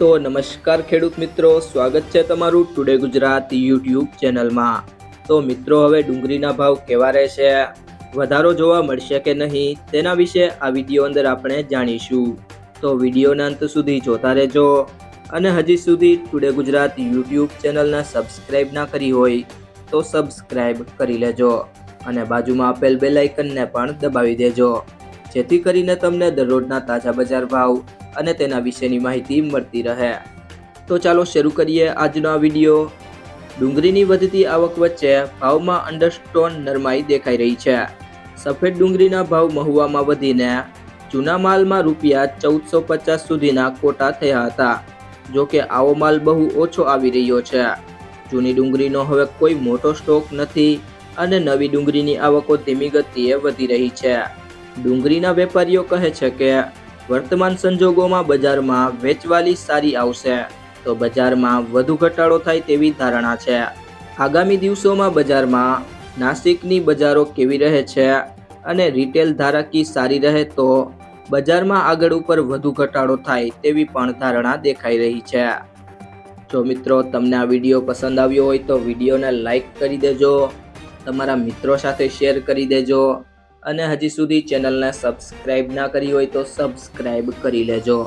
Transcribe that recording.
તો નમસ્કાર ખેડૂત મિત્રો, સ્વાગત છે તમારું ટુડે ગુજરાત યુટ્યુબ ચેનલમાં. તો મિત્રો, હવે ડુંગળીના ભાવ કેવા રહેશે? વધારો જોવા મળશે કે નહીં? તેના વિશે આ વીડિયો અંદર આપણે જાણીશું. તો વિડીયોના અંત સુધી જોતા રહેજો. અને હજી સુધી ટુડે ગુજરાત યુટ્યુબ ચેનલને સબસ્ક્રાઈબ ના કરી હોય, તો સબસ્ક્રાઈબ કરી લેજો. અને બાજુમાં આપેલ બેલાઇકનને પણ દબાવી દેજો. જેથી કરીને તમને દરરોજના તાજા બજાર ભાવ અને તેના વિશેની માહિતી મળતી રહે. તો ચાલો શરૂ કરીએ આજનો આ વીડિયો. ડુંગળીની વધતી આવક વચ્ચે ભાવમાં અંડરસ્ટોન નરમાઈ દેખાઈ રહી છે. સફેદ ડુંગળીના ભાવ મહુવામાં વધીને જૂના માલમાં રૂપિયા ચૌદસો પચાસ સુધીના કોટા થયા હતા. જો કે આવો માલ બહુ ઓછો આવી રહ્યો છે. જૂની ડુંગળીનો હવે કોઈ મોટો સ્ટોક નથી અને નવી ડુંગળીની આવકો ધીમી ગતિએ વધી રહી છે. ડુંગળીના વેપારીઓ કહે છે કે વર્તમાન સંજોગોમાં બજારમાં વેચવાલી સારી આવશે. તો બજારમાં વધુ ઘટાડો થાય તેવી ધારણા છે. આગામી દિવસોમાં બજારમાં નાસિકની બજારો કેવી રહે છે અને રિટેલ ધારકી સારી રહે તો બજારમાં આગળ ઉપર વધુ ઘટાડો થાય તેવી પણ ધારણા દેખાઈ રહી છે. જો મિત્રો તમને આ વીડિયો પસંદ આવ્યો હોય તો વિડીયોને લાઈક કરી દેજો. તમારા મિત્રો સાથે શેર કરી દેજો. અને હજી સુધી ચેનલને સબસ્ક્રાઈબ ના કરી હોય તો સબસ્ક્રાઈબ કરી લેજો.